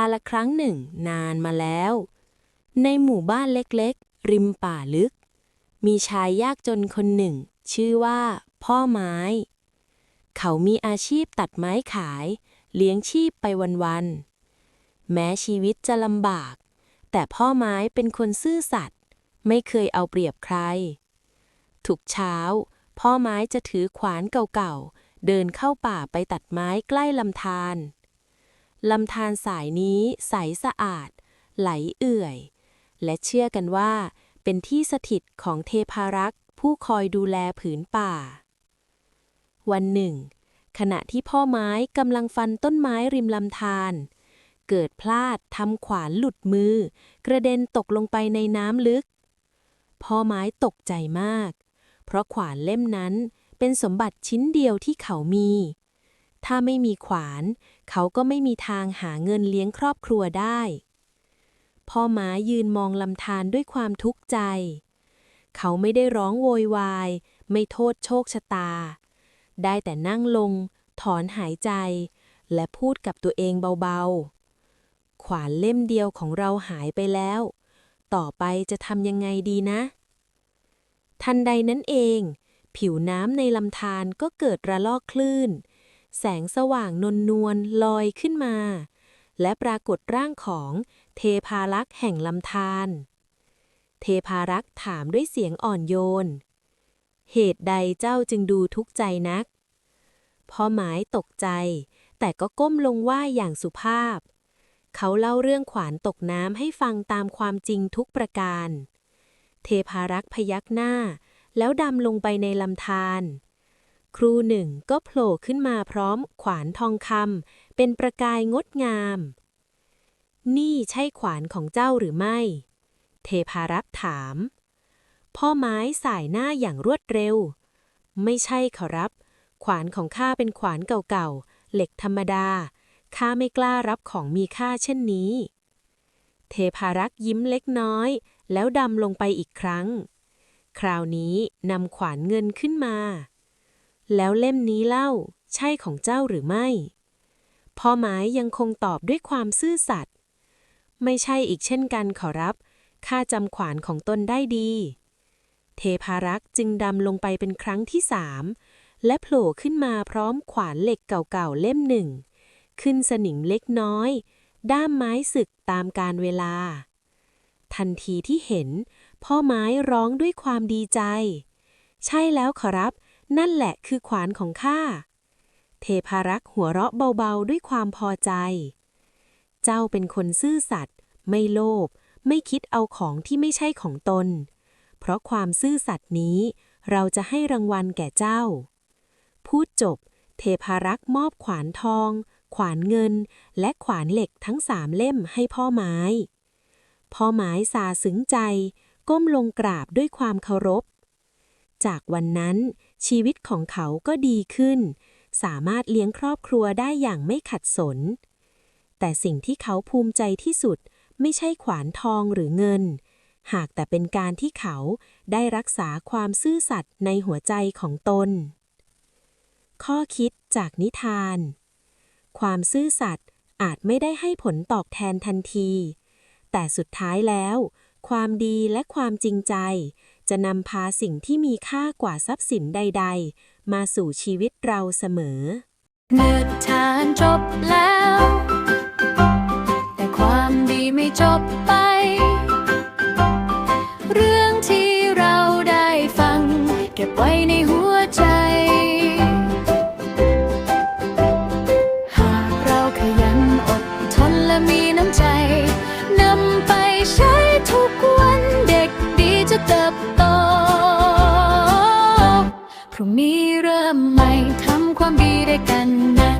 าละครั้งหนึ่งนานมาแล้ว ในหมู่บ้านเล็กๆ ริมป่าลึก มีชายยากจนคนหนึ่ง ชื่อว่า พ่อไม้ เขามีอาชีพตัดไม้ขาย เลี้ยงชีพไปวันๆ แม้ชีวิตจะลำบาก แต่พ่อไม้เป็นคนซื่อสัตย์ไม่เคยเอาเปรียบใคร ทุกเช้า พ่อไม้จะถือขวานเก่าๆ เดินเข้าป่าไปตัดไม้ใกล้ลำธาร ลำธารสายนี้ใสสะอาด ไหลเอื่อย และเชื่อกันว่า เป็นที่สถิตของเทพารักษ์ผู้คอยดูแลผืนป่า วันหนึ่ง ขณะที่พ่อไม้กำลังฟันต้นไม้ริมลำธารเกิดพลาดทำขวานหลุดมือ กระเด็นตกลงไปในน้ำลึก พ่อไม้ตกใจมาก เพราะขวานเล่มนั้นเป็นสมบัติชิ้นเดียวที่เขามี ถ้าไม่มีขวาน เขาก็ไม่มีทางหาเงินเลี้ยงครอบครัวได้ พ่อไม้ยืนมองลำธารด้วยความทุกข์ใจ เขาไม่ได้ร้องโวยวาย ไม่โทษโชคชะตา ได้แต่นั่งลง ถอนหายใจ และพูดกับตัวเองเบาๆ ขวานเล่มเดียวของเราหายไปแล้ว ต่อไปจะทำยังไงดีนะ ทันใดนั้นเอง ผิวน้ำในลำธารก็เกิดระลอกคลื่น แสงสว่างนวลนวลลอยขึ้นมา และปรากฏร่างของเทพารักษ์แห่งลำธาร เทพารักษ์ถามด้วยเสียงอ่อนโยน เหตุใดเจ้าจึงดูทุกข์ใจนักพ่อหมายตกใจ แต่ก็ก้มลงไหว้อย่างสุภาพ เขาเล่าเรื่องขวานตกน้ำให้ฟังตามความจริงทุกประการ เทพารักษ์พยักหน้า แล้วดำลงไปในลำธาร ครูหนึ่งก็โผล่ขึ้นมาพร้อมขวานทองคำเป็นประกายงดงาม นี่ใช่ขวานของเจ้าหรือไม่ เทพารักษ์ถาม พ่อไม้สายหน้าอย่างรวดเร็ว ไม่ใช่ขอรับ ขวานของข้าเป็นขวานเก่าๆ เหล็กธรรมดา ข้าไม่กล้ารับของมีค่าเช่นนี้ เทพารักษ์ยิ้มเล็กน้อย แล้วดำลงไปอีกครั้ง คราวนี้นำขวานเงินขึ้นมา แล้วเล่มนี้เล่า ใช่ของเจ้าหรือไม่ พ่อไม้ยังคงตอบด้วยความซื่อสัตย์ ไม่ใช่อีกเช่นกันขอรับ ข้าจำขวานของตนได้ดี เทพารักษ์จึงดำลงไปเป็นครั้งที่สามและโผล่ขึ้นมาพร้อมขวานเหล็กเก่าๆเล่มหนึ่ง ขึ้นสนิมเล็กน้อย ด้ามไม้สึกตามการเวลา ทันทีที่เห็น พ่อไม้ร้องด้วยความดีใจ ใช่แล้วขอรับ นั่นแหละคือขวานของข้า เทพารักษ์หัวเราะเบาๆด้วยความพอใจ เจ้าเป็นคนซื่อสัตย์ไม่โลภไม่คิดเอาของที่ไม่ใช่ของตน เพราะความซื่อสัตย์นี้ เราจะให้รางวัลแก่เจ้า พูดจบ เทพารักษ์มอบขวานทอง ขวานเงิน และขวานเหล็กทั้งสามเล่มให้พ่อไม้ พ่อไม้สาซึ้งใจ ก้มลงกราบด้วยความเคารพ จากวันนั้น ชีวิตของเขาก็ดีขึ้น สามารถเลี้ยงครอบครัวได้อย่างไม่ขัดสน แต่สิ่งที่เขาภูมิใจที่สุดไม่ใช่ขวานทองหรือเงิน หากแต่เป็นการที่เขาได้รักษาความซื่อสัตย์ในหัวใจของตน ข้อคิดจากนิทาน ความซื่อสัตย์อาจไม่ได้ให้ผลตอบแทนทันที แต่สุดท้ายแล้ว ความดีและความจริงใจ จะนำพาสิ่งที่มีค่ากว่าทรัพย์สินใด ๆ มาสู่ชีวิตเราเสมอเนิดทานจบแล้ว แต่ความดีไม่จบไป เรื่องที่เราได้ฟัง เก็บไว้ใน พรุ่งนี้เริ่มใหม่ทำความดีด้วยกันนะ